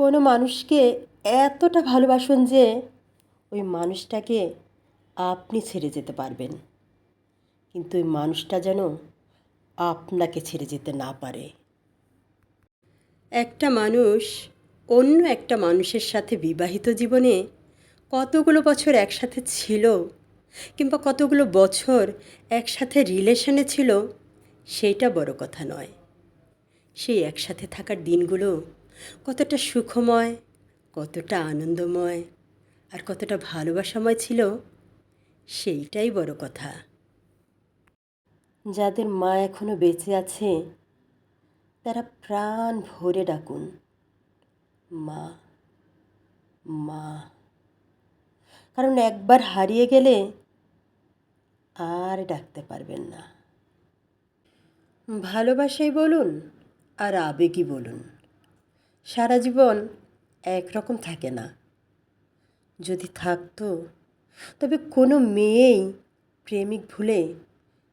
কোনো মানুষকে এতটা ভালোবাসুন যে ওই মানুষটাকে আপনি ছেড়ে যেতে পারবেন। কিন্তু ওই মানুষটা যেন আপনাকে ছেড়ে যেতে না পারে। একটা মানুষ অন্য একটা মানুষের সাথে বিবাহিত জীবনে কতগুলো বছর একসাথে ছিল কিংবা কতগুলো বছর একসাথে রিলেশনে ছিল সেইটা বড় কথা নয়। সেই একসাথে থাকার দিনগুলো কতটা সুখময়, কতটা আনন্দময় আর কতটা ভালোবাসাময় ছিল, সেইটাই বড় কথা। যাদের মা এখনও বেঁচে আছে, তারা প্রাণ ভরে ডাকুন, মা মা। কারণ একবার হারিয়ে গেলে আর ডাকতে পারবেন না। ভালোবাসাই বলুন আর আবেগই বলুন। সারা জীবন একরকম থাকে না। যদি থাকতো, তবে কোনো মেয়েই প্রেমিক ভুলে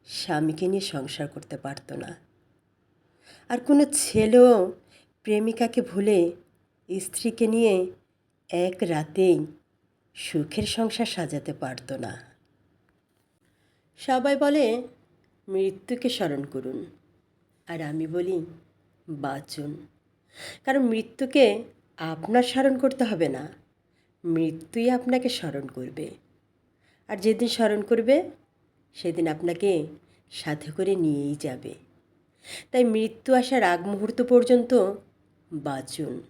স্বামীকে নিয়ে সংসার করতে পারতো না। আর কোনো ছেলেও প্রেমিকাকে ভুলে স্ত্রীকে নিয়ে এক রাতেই সুখের সংসার সাজাতে পারতো না। সবাই বলে, মৃত্যুকে স্মরণ করুন। আর আমি বলি, বাঁচুন। কারণ মৃত্যুকে আপনার স্মরণ করতে হবে না। মৃত্যুই আপনাকে স্মরণ করবে। আর যেদিন স্মরণ করবে, সেদিন আপনাকে সাথে করে নিয়েই যাবে। তাই মৃত্যু আসার আগ মুহূর্ত পর্যন্ত বাঁচুন।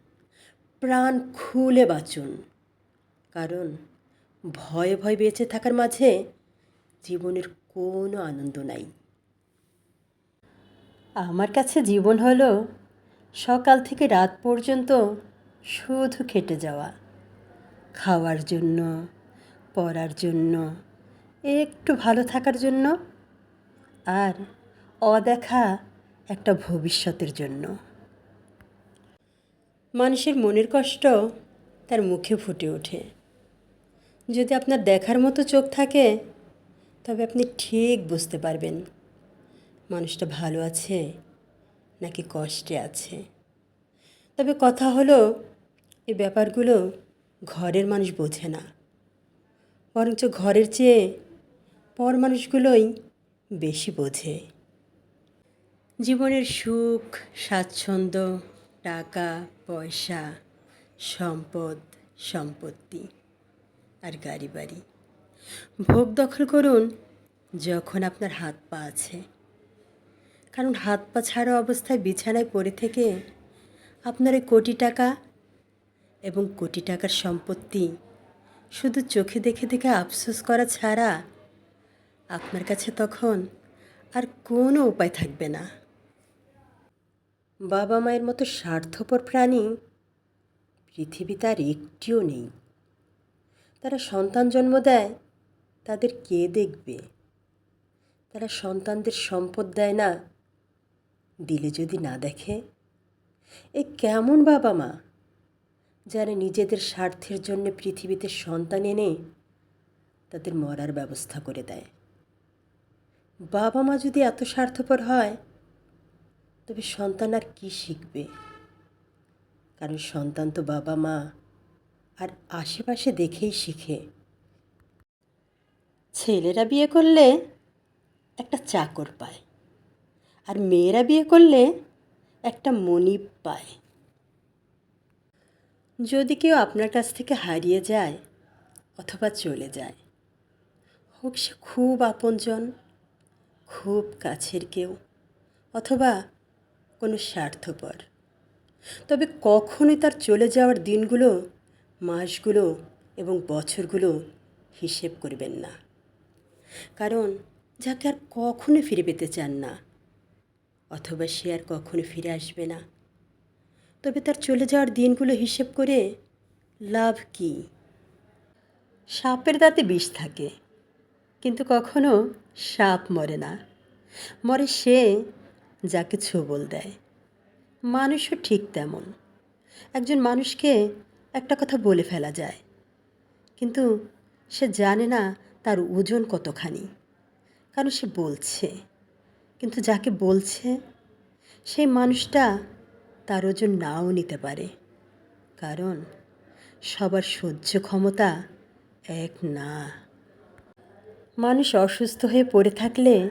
প্রাণ খুলে বাঁচুন। কারণ ভয়ে ভয়ে বেঁচে থাকার মাঝে জীবনের কোনো আনন্দ নাই। আমার কাছে জীবন হলো সকাল থেকে রাত পর্যন্ত শুধু খেটে যাওয়া, খাওয়ার জন্য, পড়ার জন্য, একটু ভালো থাকার জন্য আর অদেখা একটা ভবিষ্যতের জন্য। মানুষের মনের কষ্ট তার মুখে ফুটে ওঠে। যদি আপনার দেখার মতো চোখ থাকে, তবে আপনি ঠিক বুঝতে পারবেন, মানুষটা ভালো আছে নাকি কষ্টে আছে? তবে কথা হলো, এই ব্যাপারগুলো ঘরের মানুষ বোঝে না। বরঞ্চ ঘরের চেয়ে পর মানুষগুলোই বেশি বোঝে। জীবনের সুখ, স্বাচ্ছন্দ্য, টাকা, পয়সা, সম্পদ, সম্পত্তি আর গাড়ি বাড়ি। ভোগ দখল করুন যখন আপনার হাত পা আছে। কারণ হাত পা ছাড়া অবস্থায় বিছানায় পড়ে থেকে আপনার কোটি টাকা এবং কোটি টাকার সম্পত্তি শুধু চোখে দেখে দেখে আফসোস করা ছাড়া আপনার কাছে তখন আর কোনো উপায় থাকবে না। বাবা মায়ের মতো স্বার্থপর প্রাণী পৃথিবীতে আর একটিও নেই। তারা সন্তান জন্ম দেয়, তাদের কে দেখবে? তারা সন্তানদের সম্পদ দেয় না দিলে যদি না দেখে? এ কেমন বাবা মা? যারা নিজেদের স্বার্থের জন্য পৃথিবীতে সন্তান এনে তাদের মরার ব্যবস্থা করে দেয়। বাবা মা যদি এত স্বার্থপর হয়, তবে সন্তান আর কি শিখবে? কারণ সন্তান তো বাবা মা আর আশেপাশে দেখেই শিখে। ছেলেরা বিয়ে করলে একটা চাকর পায়। আর মেয়েরা বিয়ে করলে একটা মনিব পায়। যদি কেউ আপনার কাছ থেকে হারিয়ে যায় অথবা চলে যায়, হোক সে খুব আপনজন, খুব কাছের কেউ, অথবা কোনো স্বার্থপর, তবে কখনোই তার চলে যাওয়ার দিনগুলো, মাসগুলো এবং বছরগুলো হিসেব করবেন না। কারণ যাকে আর কখনো ফিরে পেতে চান না। অথবা সে আর কখনো ফিরে আসবে না। তবে তার চলে যাওয়ার দিনগুলো হিসেব করে লাভ কি? সাপের দাঁতে বিষ থাকে, কিন্তু কখনো সাপ মরে না। মরে সে যাকে ছোবল দেয়। মানুষও ঠিক তেমন। একজন মানুষকে একটা কথা বলে ফেলা যায়, কিন্তু সে জানে না তার ওজন কতখানি। কারণ সে বলছে কিন্তু যাকে বলছে, সেই মানুষটা তার ওজন নাও নিতে পারে। কারণ সবার সহ্য ক্ষমতা এক না। মানুষ অসুস্থ হয়ে পড়ে থাকলে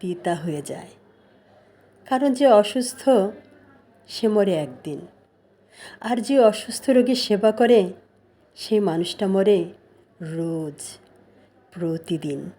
পিতা হয়ে যায়। কারণ যে অসুস্থ, সে মরে একদিন। আর যে অসুস্থ রোগীর সেবা করে, সেই মানুষটা মরে রোজ, প্রতিদিন।